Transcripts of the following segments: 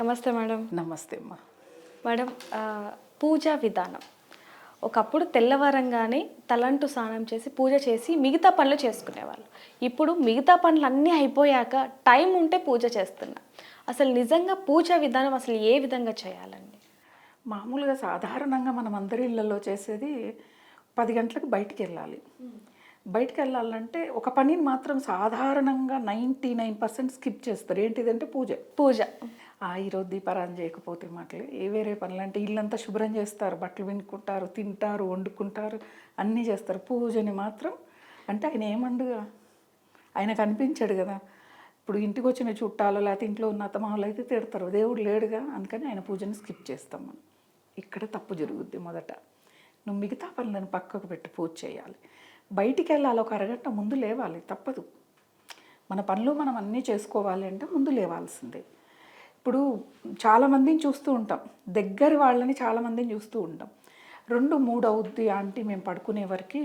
నమస్తే మేడం. నమస్తే అమ్మా. మేడం పూజా విధానం. ఒకప్పుడు తెల్లవారంగానే తలంటు స్నానం చేసి పూజ చేసి మిగతా పనులు చేసుకునేవాళ్ళు. ఇప్పుడు మిగతా పనులు అన్నీ అయిపోయాక టైం ఉంటే పూజ చేస్తున్నా. అసలు నిజంగా పూజా విధానం అసలు ఏ విధంగా చేయాలండి? మామూలుగా సాధారణంగా మనం అందరి ఇళ్ళల్లో చేసేది పది గంటలకు బయటికి వెళ్ళాలి. బయటికి వెళ్ళాలంటే ఒక పనిని మాత్రం సాధారణంగా నైంటీ నైన్ పర్సెంట్ స్కిప్ చేస్తారు. ఏంటిదంటే పూజ. పూజ. ఈరోజు దీపారాధన చేయకపోతే మాటలే ఏ వేరే పనులు అంటే ఇల్లంతా శుభ్రం చేస్తారు బట్టలు వినుకుంటారు తింటారు వండుకుంటారు అన్నీ చేస్తారు. పూజని మాత్రం అంటే ఆయన ఏమండుగా? ఆయన కనిపించాడు కదా. ఇప్పుడు ఇంటికి వచ్చిన చుట్టాలు లేకపోతే ఇంట్లో ఉన్న అత్తమామలు అయితే తిడతారు. దేవుడు లేడుగా? అందుకని ఆయన పూజని స్కిప్ చేస్తాం మనం. ఇక్కడ తప్పు జరుగుద్ది మొదట. నువ్వు మిగతా పనులను పక్కకు పెట్టి పూజ చేయాలి. బయటికి వెళ్ళాలి ఒక అరగంట ముందు లేవాలి. తప్పదు. మన పనులు మనం అన్నీ చేసుకోవాలి అంటే ముందు లేవాల్సిందే. ఇప్పుడు చాలామందిని చూస్తూ ఉంటాం. దగ్గర వాళ్ళని చాలామందిని చూస్తూ ఉంటాం. రెండు మూడు అవుద్ది ఆంటీ మేము పడుకునే వరకు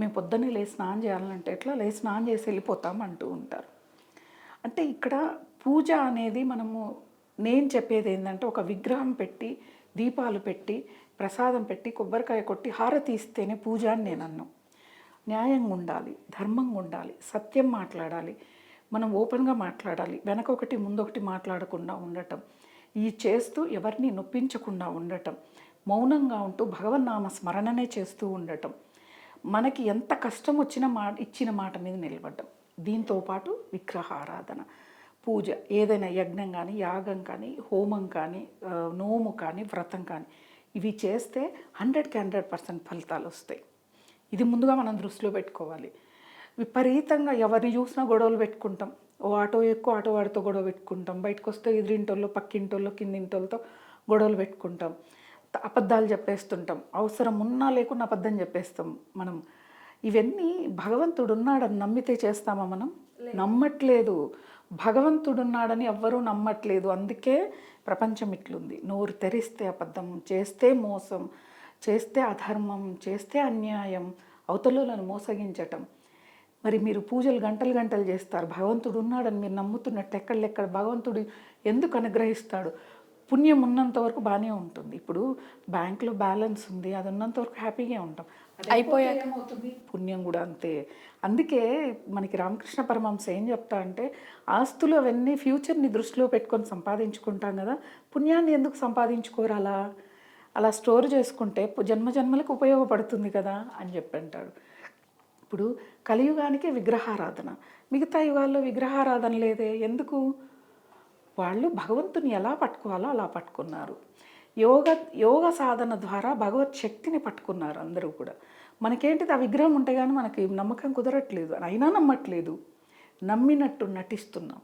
మేము పొద్దున్నే లేచి స్నానం చేయాలంటే ఎట్లా? లేచి స్నానం చేసి వెళ్ళిపోతాం అంటూ ఉంటారు. అంటే ఇక్కడ పూజ అనేది మనము నేను చెప్పేది ఏంటంటే ఒక విగ్రహం పెట్టి దీపాలు పెట్టి ప్రసాదం పెట్టి కొబ్బరికాయ కొట్టి హారతి ఇస్తేనే పూజ అని నేను అన్నాను న్యాయంగా ఉండాలి ధర్మంగా ఉండాలి సత్యం మాట్లాడాలి మనం ఓపెన్గా మాట్లాడాలి. వెనక ఒకటి ముందొకటి మాట్లాడకుండా ఉండటం. ఈ చేస్తూ ఎవరిని నొప్పించకుండా ఉండటం. మౌనంగా ఉంటూ భగవన్నామ స్మరణనే చేస్తూ ఉండటం. మనకి ఎంత కష్టం వచ్చిన మాట ఇచ్చిన మాట మీద నిలబడ్డం. దీంతో పాటు విగ్రహారాధన పూజ ఏదైనా యజ్ఞం కానీ యాగం కానీ హోమం కానీ నోము కానీ వ్రతం కానీ ఇవి చేస్తే హండ్రెడ్కి హండ్రెడ్ పర్సెంట్ ఫలితాలు వస్తాయి ఇది ముందుగా మనం దృష్టిలో పెట్టుకోవాలి. విపరీతంగా ఎవరిని చూసినా గొడవలు పెట్టుకుంటాం. ఓ ఆటో ఎక్కువ ఆటో వాడితో గొడవ పెట్టుకుంటాం. బయటకు వస్తే ఎదురింటోళ్ళు పక్కింటోళ్ళు కిందింటోళ్ళతో గొడవలు పెట్టుకుంటాం. అబద్ధాలు చెప్పేస్తుంటాం. అవసరం ఉన్నా లేకున్నా అబద్ధం చెప్పేస్తాం మనం. ఇవన్నీ భగవంతుడు ఉన్నాడని నమ్మితే చేస్తామా మనం? నమ్మట్లేదు. భగవంతుడు ఉన్నాడని ఎవ్వరూ నమ్మట్లేదు. అందుకే ప్రపంచం ఇట్లుంది. నోరు తెరిస్తే అబద్ధం చేస్తే మోసం చేస్తే అధర్మం చేస్తే అన్యాయం అవతలను మోసగించటం. మరి మీరు పూజలు గంటలు గంటలు చేస్తారు. భగవంతుడు ఉన్నాడని మీరు నమ్ముతున్నట్టు ఎక్కడెక్కడ భగవంతుడు ఎందుకు అనుగ్రహిస్తాడు? పుణ్యం ఉన్నంత వరకు బాగానే ఉంటుంది. ఇప్పుడు బ్యాంక్లో బ్యాలెన్స్ ఉంది. అది ఉన్నంత వరకు హ్యాపీగా ఉంటాం. అయిపోయాక? పుణ్యం కూడా అంతే. అందుకే మనకి రామకృష్ణ పరమహంస ఏం చెప్తా అంటే ఆస్తులు అవన్నీ ఫ్యూచర్ని దృష్టిలో పెట్టుకొని సంపాదించుకుంటాం కదా. పుణ్యాన్ని ఎందుకు సంపాదించుకోరు అలా? అలా స్టోర్ చేసుకుంటే జన్మ జన్మలకు ఉపయోగపడుతుంది కదా అని చెప్పి అంటాడు. ఇప్పుడు కలియుగానికి విగ్రహారాధన. మిగతా యుగాల్లో విగ్రహారాధన లేదే. ఎందుకు? వాళ్ళు భగవంతుని ఎలా పట్టుకోవాలో అలా పట్టుకున్నారు. యోగ యోగ సాధన ద్వారా భగవత్ శక్తిని పట్టుకున్నారు అందరూ కూడా. మనకేంటిది? ఆ విగ్రహం ఉంటే కానీ మనకి నమ్మకం కుదరట్లేదు. అయినా నమ్మట్లేదు. నమ్మినట్టు నటిస్తున్నాం.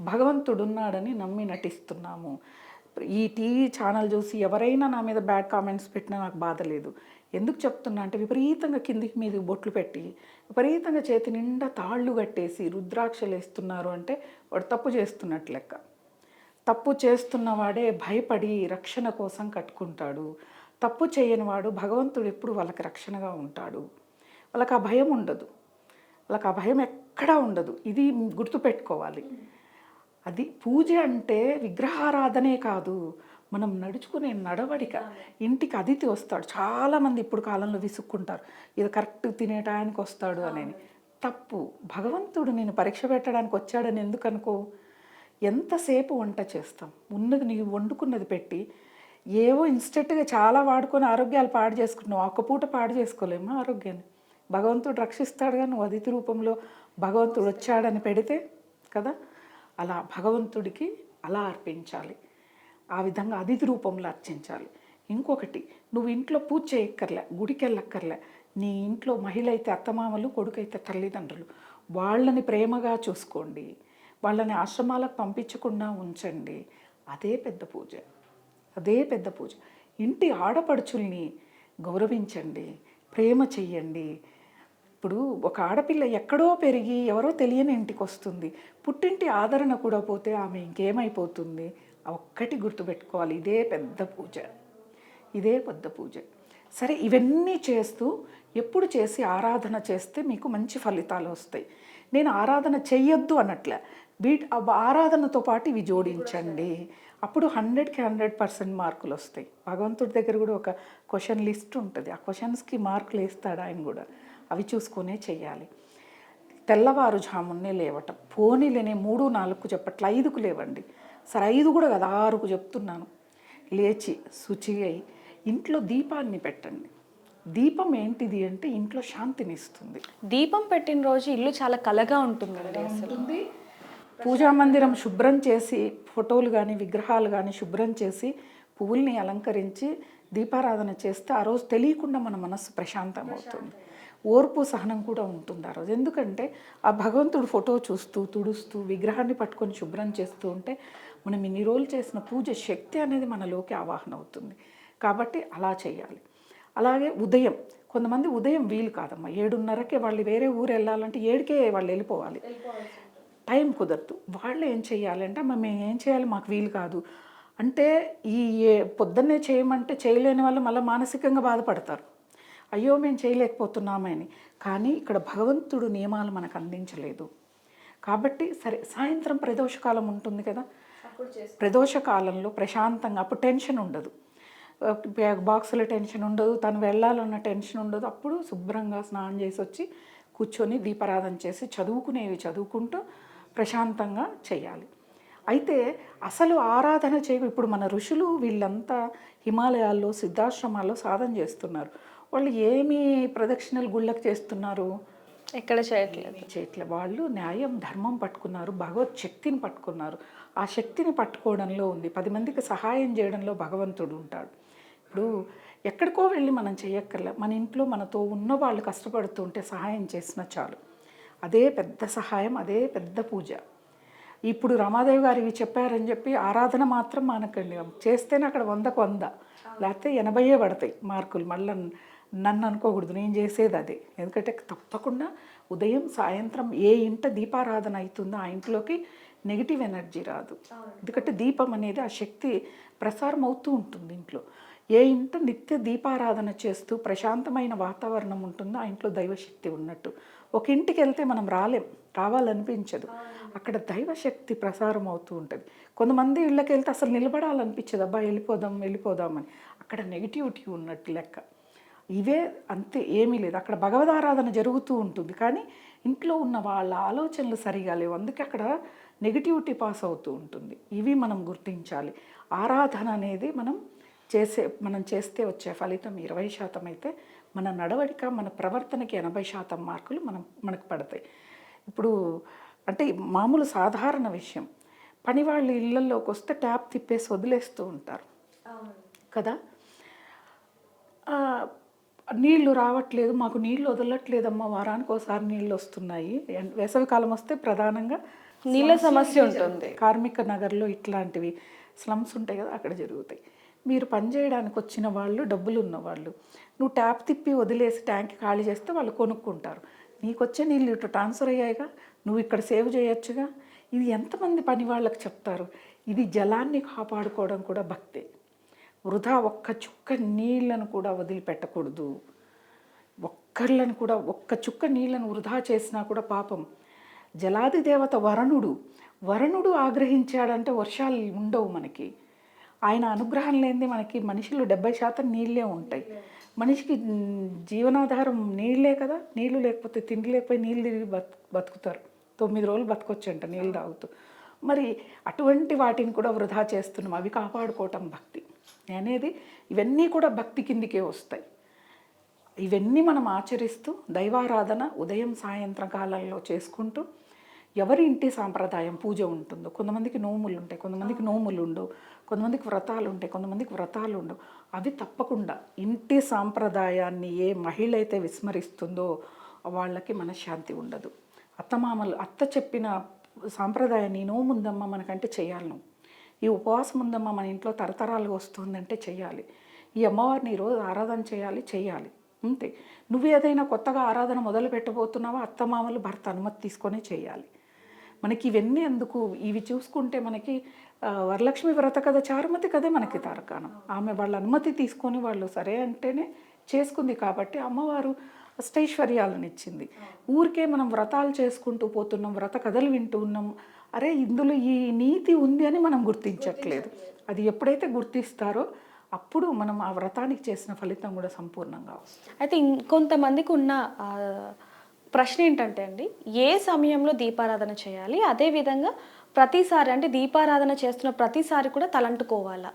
భగవంతుడు ఉన్నాడని నమ్మి నటిస్తున్నాము. ఈ టీవీ ఛానల్ చూసి ఎవరైనా నా మీద బ్యాడ్ కామెంట్స్ పెట్టినా నాకు బాధ లేదు. ఎందుకు చెప్తున్నా అంటే విపరీతంగా కిందికి మీద బొట్లు పెట్టి విపరీతంగా చేతి నిండా తాళ్ళు కట్టేసి రుద్రాక్షలు వేస్తున్నారు అంటే వాడు తప్పు చేస్తున్నట్టు లెక్క. తప్పు చేస్తున్నవాడే భయపడి రక్షణ కోసం కట్టుకుంటాడు. తప్పు చేయని వాడు భగవంతుడు ఎప్పుడు వాళ్ళకి రక్షణగా ఉంటాడు. వాళ్ళకి ఆ భయం ఉండదు. వాళ్ళకి ఆ భయం ఎక్కడా ఉండదు. ఇది గుర్తుపెట్టుకోవాలి. అది పూజ అంటే విగ్రహారాధనే కాదు. మనం నడుచుకునే నడవడిక ఇంటికి అతిథి వస్తాడు. చాలామంది ఇప్పుడు కాలంలో విసుక్కుంటారు. ఇది కరెక్ట్ తినే టయానికి వస్తాడు అని తప్పు. భగవంతుడు నేను పరీక్ష పెట్టడానికి వచ్చాడని ఎందుకు అనుకో ఎంతసేపు వంట చేస్తాం? ఉన్నది నీవు వండుకున్నది పెట్టి ఏవో ఇన్స్టెంట్గా చాలా వాడుకొని ఆరోగ్యాలు పాడు చేసుకున్నావు ఒక్క పూట పాడు చేసుకోలేమా ఆరోగ్యాన్ని? భగవంతుడు రక్షిస్తాడుగా నువ్వు అతిథి రూపంలో. భగవంతుడు వచ్చాడని పెడితే కదా? అలా భగవంతుడికి అలా అర్పించాలి. ఆ విధంగా అతిథి రూపంలో అర్చించాలి. ఇంకొకటి నువ్వు ఇంట్లో పూజ చేయక్కర్లే గుడికెళ్ళక్కర్లే. నీ ఇంట్లో మహిళ అయితే అత్తమామలు కొడుకైతే తల్లిదండ్రులు. వాళ్ళని ప్రేమగా చూసుకోండి. వాళ్ళని ఆశ్రమాలకు పంపించకుండా ఉంచండి. అదే పెద్ద పూజ. అదే పెద్ద పూజ. ఇంటి ఆడపడుచుల్ని గౌరవించండి. ప్రేమ చెయ్యండి. ఇప్పుడు ఒక ఆడపిల్ల ఎక్కడో పెరిగి ఎవరో తెలియని ఇంటికి వస్తుంది పుట్టింటి ఆదరణ కూడా పోతే ఆమె ఇంకేమైపోతుంది? ఒక్కటి గుర్తుపెట్టుకోవాలి. ఇదే పెద్ద పూజ. ఇదే పెద్ద పూజ. సరే ఇవన్నీ చేస్తూ ఎప్పుడు చేసి ఆరాధన చేస్తే మీకు మంచి ఫలితాలు వస్తాయి. నేను ఆరాధన చెయ్యొద్దు అన్నట్లే. వీటి ఆరాధనతో పాటు ఇవి జోడించండి. అప్పుడు హండ్రెడ్కి హండ్రెడ్ పర్సెంట్ మార్కులు వస్తాయి. భగవంతుడి దగ్గర కూడా ఒక క్వశ్చన్ లిస్ట్ ఉంటుంది. ఆ క్వశ్చన్స్కి మార్కులు వేస్తాడు ఆయన కూడా. అవి చూసుకునే చెయ్యాలి. తెల్లవారుజామునే లేవటం. పోనీలేనే మూడు నాలుగు చెప్పట్ల ఐదుకు లేవండి. సరే ఐదు కూడా కదా ఆరుకు చెప్తున్నాను. లేచి శుచి అయి ఇంట్లో దీపాన్ని పెట్టండి. దీపం ఏంటిది అంటే ఇంట్లో శాంతిని ఇస్తుంది. దీపం పెట్టిన రోజు ఇల్లు చాలా కలగా అసలు. ఉంటుంది. పూజా మందిరం శుభ్రం చేసి ఫోటోలు కానీ విగ్రహాలు కానీ శుభ్రం చేసి పువ్వుల్ని అలంకరించి దీపారాధన చేస్తే ఆ రోజు తెలియకుండా మన మనస్సు ప్రశాంతం అవుతుంది ఓర్పు సహనం కూడా ఉంటుంది ఆ రోజు. ఎందుకంటే ఆ భగవంతుడు ఫోటో చూస్తూ తుడుస్తూ విగ్రహాన్ని పట్టుకొని శుభ్రం చేస్తూ ఉంటే మనం ఇన్ని రోజులు చేసిన పూజ శక్తి అనేది మనలోకి ఆవాహన అవుతుంది. కాబట్టి అలా చేయాలి. అలాగే ఉదయం కొంతమంది ఉదయం వీలు కాదమ్మా. ఏడున్నరకే వాళ్ళు వేరే ఊరు వెళ్ళాలంటే ఏడుకే వాళ్ళు వెళ్ళిపోవాలి. టైం కుదరదు. వాళ్ళు ఏం చేయాలంటే మేము ఏం చేయాలి? మాకు వీలు కాదు. అంటే ఈ పొద్దున్నే చేయమంటే చేయలేని వాళ్ళు మళ్ళీ మానసికంగా బాధపడతారు. అయ్యో మేము చేయలేకపోతున్నామని కానీ ఇక్కడ భగవంతుడు నియమాలు మనకు అందించలేదు. కాబట్టి సరే సాయంత్రం ప్రదోషకాలం ఉంటుంది కదా. ప్రదోష కాలంలో ప్రశాంతంగా అప్పుడు టెన్షన్ ఉండదు. బ్యాగ్ బాక్సుల టెన్షన్ ఉండదు తను వెళ్ళాలన్న టెన్షన్ ఉండదు. అప్పుడు శుభ్రంగా స్నానం చేసి వచ్చి కూర్చొని దీపారాధన చేసి చదువుకునేవి చదువుకుంటూ ప్రశాంతంగా చేయాలి. అయితే అసలు ఆరాధన చేయ ఇప్పుడు మన ఋషులు వీళ్ళంతా హిమాలయాల్లో సిద్ధాశ్రమాల్లో సాధన చేస్తున్నారు. వాళ్ళు ఏమి ప్రదక్షిణలు గుళ్ళకి చేస్తున్నారు? ఎక్కడ చేయట్లేదు. చేయట్లే. వాళ్ళు న్యాయం ధర్మం పట్టుకున్నారు భగవత్ శక్తిని పట్టుకున్నారు. ఆ శక్తిని పట్టుకోవడంలో ఉంది. పది మందికి సహాయం చేయడంలో భగవంతుడు ఉంటాడు. ఇప్పుడు ఎక్కడికో వెళ్ళి మనం చేయక్కర్లే. మన ఇంట్లో మనతో ఉన్న వాళ్ళు కష్టపడుతుంటే సహాయం చేసినా చాలు. అదే పెద్ద సహాయం అదే పెద్ద పూజ. ఇప్పుడు రమాదేవి గారు ఇవి చెప్పారని చెప్పి ఆరాధన మాత్రం మానకండి. చేస్తేనే అక్కడ వందకు వంద. లేకపోతే ఎనభైయే పడతాయి మార్కులు. మళ్ళీ నన్ను అనుకోకూడదు. నేను చేసేది అదే. ఎందుకంటే తప్పకుండా ఉదయం సాయంత్రం ఏ ఇంట దీపారాధన అవుతుందో ఆ ఇంట్లోకి నెగిటివ్ ఎనర్జీ రాదు. ఎందుకంటే దీపం అనేది ఆ శక్తి ప్రసారం అవుతూ ఉంటుంది ఇంట్లో. ఏ ఇంట నిత్య దీపారాధన చేస్తూ ప్రశాంతమైన వాతావరణం ఉంటుందో ఆ ఇంట్లో దైవశక్తి ఉన్నట్టు. ఒక ఇంటికి వెళ్తే మనం రాలేం రావాలనిపించదు. అక్కడ దైవశక్తి ప్రసారం అవుతూ ఉంటుంది. కొంతమంది ఇళ్ళకి వెళ్తే అసలు నిలబడాలనిపించదు అబ్బా వెళ్ళిపోదాం వెళ్ళిపోదామని. అక్కడ నెగిటివిటీ ఉన్నట్టు లెక్క. ఇవే అంతే ఏమీ లేదు. అక్కడ భగవదారాధన జరుగుతూ ఉంటుంది. కానీ ఇంట్లో ఉన్న వాళ్ళ ఆలోచనలు సరిగా లేవు. అందుకే అక్కడ నెగిటివిటీ పాస్ అవుతూ ఉంటుంది. ఇవి మనం గుర్తించాలి. ఆరాధన అనేది మనం చేసే మనం చేస్తే వచ్చే ఫలితం ఇరవై శాతం అయితే మన నడవడిక మన ప్రవర్తనకి ఎనభై శాతం మార్కులు మనం మనకు పడతాయి. ఇప్పుడు అంటే మామూలు సాధారణ విషయం. పని వాళ్ళ ఇళ్ళల్లోకి వస్తే ట్యాప్ తిప్పేసి వదిలేస్తూ ఉంటారు. కదా? నీళ్ళు రావట్లేదు మాకు నీళ్ళు వదలట్లేదమ్మా వారానికి ఒకసారి నీళ్ళు వస్తున్నాయి. ఎన్- వేసవికాలం వస్తే ప్రధానంగా నీళ్ళ సమస్య ఉంటుంది. కార్మిక నగర్లో ఇట్లాంటివి స్లమ్స్ ఉంటాయి కదా అక్కడ జరుగుతాయి. మీరు పని చేయడానికి వచ్చిన వాళ్ళు డబ్బులు ఉన్నవాళ్ళు నువ్వు ట్యాప్ తిప్పి వదిలేసి ట్యాంక్ ఖాళీ చేస్తే వాళ్ళు కొనుక్కుంటారు. నీకు వచ్చే నీళ్ళు ఇటు ట్రాన్స్ఫర్ అయ్యాయిగా నువ్వు ఇక్కడ సేవ్ చేయొచ్చుగా? ఇది ఎంతమంది పని వాళ్ళకి చెప్తారు? ఇది జలాన్ని కాపాడుకోవడం కూడా భక్తే. వృధా ఒక్క చుక్క నీళ్ళను కూడా వదిలిపెట్టకూడదు. ఒక్కర్లను కూడా ఒక్క చుక్క నీళ్ళను వృధా చేసినా కూడా పాపం. జలాది దేవత వరుణుడు వరుణుడు ఆగ్రహించాడంటే వర్షాలు ఉండవు మనకి. ఆయన అనుగ్రహం లేనిది మనకి మనిషిలో డెబ్బై శాతం నీళ్ళే ఉంటాయి. మనిషికి జీవనాధారం నీళ్ళే కదా నీళ్ళు లేకపోతే తిండి లేకపోయి నీళ్ళు తిరిగి బతు బతుకుతారు. తొమ్మిది రోజులు బతకొచ్చు అంట నీళ్ళు తాగుతూ. మరి అటువంటి వాటిని కూడా వృధా చేస్తున్నాం. అవి కాపాడుకోవటం భక్తి. అనేది ఇవన్నీ కూడా భక్తి కిందికే వస్తాయి. ఇవన్నీ మనం ఆచరిస్తూ దైవారాధన ఉదయం సాయంత్రం కాలంలో చేసుకుంటూ ఎవరి ఇంటి సాంప్రదాయం పూజ ఉంటుందో కొంతమందికి నోములు ఉంటాయి కొంతమందికి నోములు ఉండవు కొంతమందికి వ్రతాలు ఉంటాయి కొంతమందికి వ్రతాలు ఉండవు. అవి తప్పకుండా ఇంటి సాంప్రదాయాన్ని ఏ మహిళ అయితే విస్మరిస్తుందో వాళ్ళకి మనశ్శాంతి ఉండదు. అత్తమామలు అత్త చెప్పిన సాంప్రదాయాన్ని ఈ నోము ఉందమ్మా మనకంటే చేయాలి నువ్వు. ఈ ఉపవాసం ఉందమ్మా మన ఇంట్లో తరతరాలుగా వస్తుందంటే చేయాలి ఈ అమ్మవారిని ఈరోజు ఆరాధన చేయాలి చేయాలి అంతే. నువ్వు ఏదైనా కొత్తగా ఆరాధన మొదలు పెట్టబోతున్నావా అత్తమామలు భర్త అనుమతి తీసుకొనే చేయాలి మనకి ఇవన్నీ ఎందుకు ఇవి చూసుకుంటే మనకి వరలక్ష్మి వ్రత కథ చారుమతి కథే మనకి తారకాణం. ఆమె వాళ్ళ అనుమతి తీసుకొని వాళ్ళు సరే అంటేనే చేసుకుంది కాబట్టి అమ్మవారు అష్టైశ్వర్యాలను ఇచ్చింది. ఊరికే మనం వ్రతాలు చేసుకుంటూ పోతున్నాం వ్రత కథలు వింటూ ఉన్నాం అరే ఇందులో ఈ నీతి ఉంది అని మనం గుర్తించట్లేదు. అది ఎప్పుడైతే గుర్తిస్తారో అప్పుడు మనం ఆ వ్రతానికి చేసిన ఫలితం కూడా సంపూర్ణంగా వస్తుంది. అయితే ఇంకొంతమందికి ఉన్న ప్రశ్న ఏంటంటే అండి ఏ సమయంలో దీపారాధన చేయాలి? అదే విధంగా ప్రతిసారి అంటే దీపారాధన చేస్తున్న ప్రతిసారి కూడా తలంటుకోవాలా?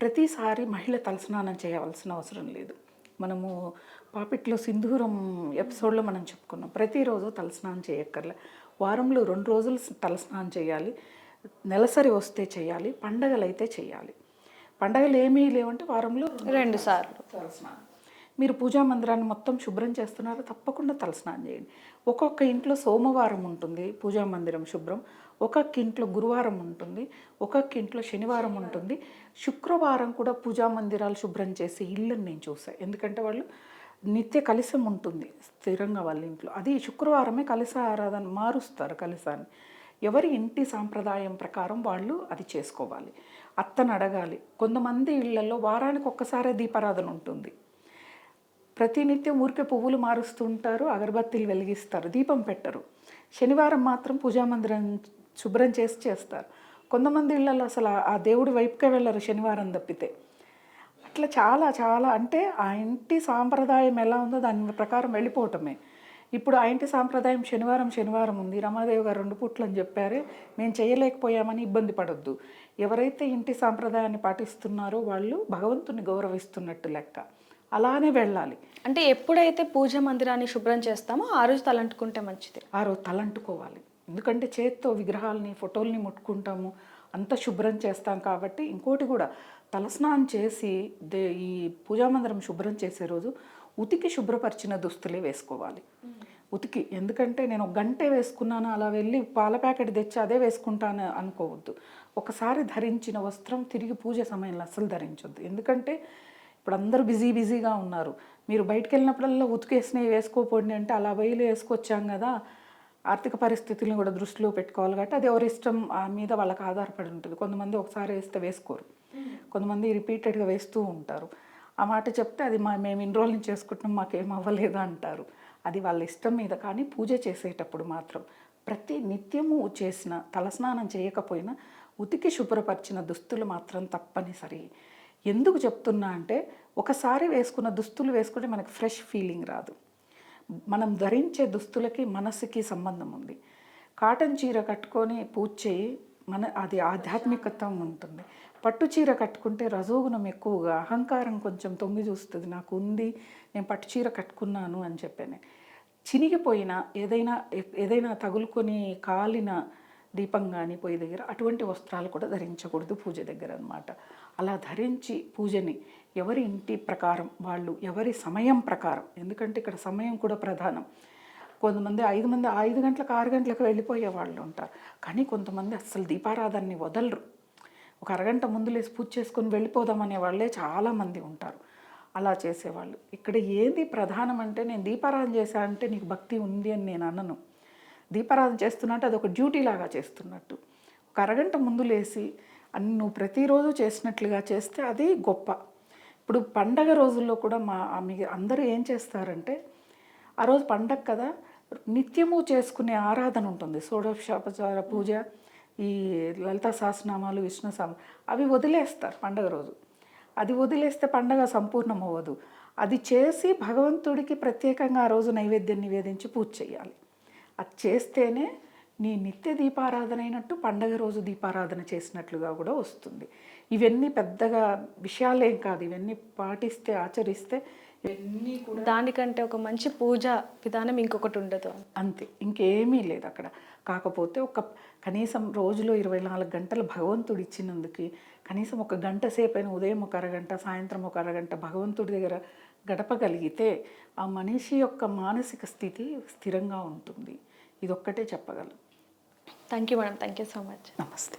ప్రతిసారి మహిళ తలస్నానం చేయవలసిన అవసరం లేదు. మనము పాపిట్లో సింధూరం ఎపిసోడ్లో మనం చెప్పుకున్నాం. ప్రతిరోజు తలస్నానం చేయక్కర్లే. వారంలో రెండు రోజులు తలస్నానం చేయాలి. నెలసరి వస్తే చేయాలి. పండగలు అయితే చేయాలి. పండగలు ఏమీ లేవంటే వారంలో రెండు సార్లు. తలస్నానం. మీరు పూజా మందిరాన్ని మొత్తం శుభ్రం చేస్తున్నారు? తప్పకుండా తలస్నానం చేయండి. ఒక్కొక్క ఇంట్లో సోమవారం ఉంటుంది పూజా మందిరం శుభ్రం. ఒక్కొక్క ఇంట్లో గురువారం ఉంటుంది. ఒక్కొక్క ఇంట్లో శనివారం ఉంటుంది. శుక్రవారం కూడా పూజా మందిరాలు శుభ్రం చేసి ఇళ్ళని నేను చూసాను ఎందుకంటే వాళ్ళు నిత్య కలశం ఉంటుంది స్థిరంగా వాళ్ళ ఇంట్లో. అది శుక్రవారమే కలశ ఆరాధన మారుస్తారు కలశాన్ని. ఎవరి ఇంటి సాంప్రదాయం ప్రకారం వాళ్ళు అది చేసుకోవాలి. అత్తను అడగాలి. కొంతమంది ఇళ్ళలో వారానికి ఒక్కసారే దీపారాధన ఉంటుంది. ప్రతినిత్యం ఊరికే పువ్వులు మారుస్తూ ఉంటారు అగరబత్తీలు వెలిగిస్తారు దీపం పెట్టరు. శనివారం మాత్రం పూజా మందిరం శుభ్రం చేసి చేస్తారు. కొంతమంది ఇళ్ళలో అసలు ఆ- ఆ దేవుడి వైపుకే వెళ్ళరు శనివారం తప్పితే. అట్లా చాలా చాలా అంటే ఆ ఇంటి సాంప్రదాయం ఎలా ఉందో దాని ప్రకారం వెళ్ళిపోవటమే. ఇప్పుడు ఆ ఇంటి సాంప్రదాయం శనివారం శనివారం ఉంది. రమాదేవి గారు రెండు పుట్లు అని చెప్పారే. మేము చేయలేకపోయామని ఇబ్బంది పడొద్దు. ఎవరైతే ఇంటి సాంప్రదాయాన్ని పాటిస్తున్నారో వాళ్ళు భగవంతుని గౌరవిస్తున్నట్టు లెక్క. అలానే వెళ్ళాలి. అంటే ఎప్పుడైతే పూజ మందిరాన్ని శుభ్రం చేస్తామో ఆ రోజు తలంటుకుంటే మంచిది. ఆ రోజు తలంటుకోవాలి. ఎందుకంటే చేత్తో విగ్రహాలని ఫోటోల్ని ముట్టుకుంటాము. అంత శుభ్రం చేస్తాం కాబట్టి ఇంకోటి కూడా తలస్నానం చేసి దే ఈ పూజా మందిరం శుభ్రం చేసే రోజు ఉతికి శుభ్రపరిచిన దుస్తులే వేసుకోవాలి. ఉతికి ఎందుకంటే నేను ఒక గంటే వేసుకున్నాను అలా వెళ్ళి పాల ప్యాకెట్ తెచ్చి అదే వేసుకుంటాను అనుకోవద్దు. ఒకసారి ధరించిన వస్త్రం తిరిగి పూజ సమయంలో అసలు ధరించొద్దు. ఎందుకంటే ఇప్పుడు అందరూ బిజీ బిజీగా ఉన్నారు. మీరు బయటకు వెళ్ళినప్పుడల్లా ఉతికేసినవి వేసుకోపోండి అంటే అలా బయలు వేసుకొచ్చాం కదా ఆర్థిక పరిస్థితులను కూడా దృష్టిలో పెట్టుకోవాలి కాబట్టి అది ఎవరి ఇష్టం ఆ మీద వాళ్ళకి ఆధారపడి ఉంటుంది. కొంతమంది ఒకసారి వేస్తే వేసుకోరు. కొంతమంది రిపీటెడ్గా వేస్తూ ఉంటారు. ఆ మాట చెప్తే అది మా మేము ఇన్ని చేసుకుంటున్నాం మాకేం అవ్వలేదు అంటారు. అది వాళ్ళ ఇష్టం మీద కానీ పూజ చేసేటప్పుడు మాత్రం ప్రతి నిత్యము చేసిన తలస్నానం చేయకపోయినా ఉతికి శుభ్రపరిచిన దుస్తులు మాత్రం తప్పనిసరి. ఎందుకు చెప్తున్నా అంటే ఒకసారి వేసుకున్న దుస్తులు వేసుకుంటే మనకి ఫ్రెష్ ఫీలింగ్ రాదు. మనం ధరించే దుస్తులకి మనసుకి సంబంధం ఉంది. కాటన్ చీర కట్టుకొని పూజ చేయి మన అది ఆధ్యాత్మికత ఉంటుంది. పట్టు చీర కట్టుకుంటే రజోగుణం ఎక్కువగా అహంకారం కొంచెం తొంగి చూస్తుంది. నాకు ఉంది నేను పట్టు చీర కట్టుకున్నాను అని చెప్పాను. చినిగిపోయిన ఏదైనా ఏదైనా తగులుకొని కాలిన దీపం కానీ పొయ్యి దగ్గర అటువంటి వస్త్రాలు కూడా ధరించకూడదు పూజ దగ్గర అన్నమాట. అలా ధరించి పూజని ఎవరి ఇంటి ప్రకారం వాళ్ళు ఎవరి సమయం ప్రకారం ఎందుకంటే ఇక్కడ సమయం కూడా ప్రధానం. కొంతమంది ఐదు మంది ఐదు గంటలకు ఆరు గంటలకు వెళ్ళిపోయే వాళ్ళు ఉంటారు. కానీ కొంతమంది అస్సలు దీపారాధనని వదలరు. ఒక అరగంట ముందు లేసి పూజ చేసుకొని వెళ్ళిపోదామనే వాళ్ళే చాలామంది ఉంటారు. అలా చేసేవాళ్ళు. ఇక్కడ ఏది ప్రధానం అంటే నేను దీపారాధన చేశా అంటే నీకు భక్తి ఉంది అని నేను అనను. దీపారాధన చేస్తున్నట్టు అది ఒక డ్యూటీ లాగా చేస్తున్నట్టు. ఒక అరగంట ముందు లేసి అన్ని నువ్వు ప్రతిరోజు చేసినట్లుగా చేస్తే అది గొప్ప. ఇప్పుడు పండగ రోజుల్లో కూడా మా మీ అందరూ ఏం చేస్తారంటే ఆ రోజు పండగ కదా నిత్యము చేసుకునే ఆరాధన ఉంటుంది. షోడోపచార పూజ. ఈ లలిత సహస్రనామాలు విష్ణు సహ అవి వదిలేస్తారు పండగ రోజు. అది వదిలేస్తే పండగ సంపూర్ణం అవ్వదు అది చేసి భగవంతుడికి ప్రత్యేకంగా ఆ రోజు నైవేద్యం నివేదించి పూజ చేయాలి అది చేస్తేనే నీ నిత్య దీపారాధన అయినట్టు పండగ రోజు దీపారాధన చేసినట్లుగా కూడా వస్తుంది. ఇవన్నీ పెద్దగా విషయాలేం కాదు. ఇవన్నీ పాటిస్తే ఆచరిస్తే ఇవన్నీ కూడా దానికంటే ఒక మంచి పూజ విధానం ఇంకొకటి ఉండదు. అంతే. ఇంకేమీ లేదు అక్కడ. కాకపోతే ఒక కనీసం రోజులో ఇరవై నాలుగు గంటలు భగవంతుడు ఇచ్చినందుకు కనీసం ఒక గంట సేపైన ఉదయం ఒక అరగంట సాయంత్రం ఒక అరగంట భగవంతుడి దగ్గర గడపగలిగితే ఆ మనిషి యొక్క మానసిక స్థితి స్థిరంగా ఉంటుంది. ఇదొక్కటే చెప్పగలను. Thank you madam thank you so much namaste.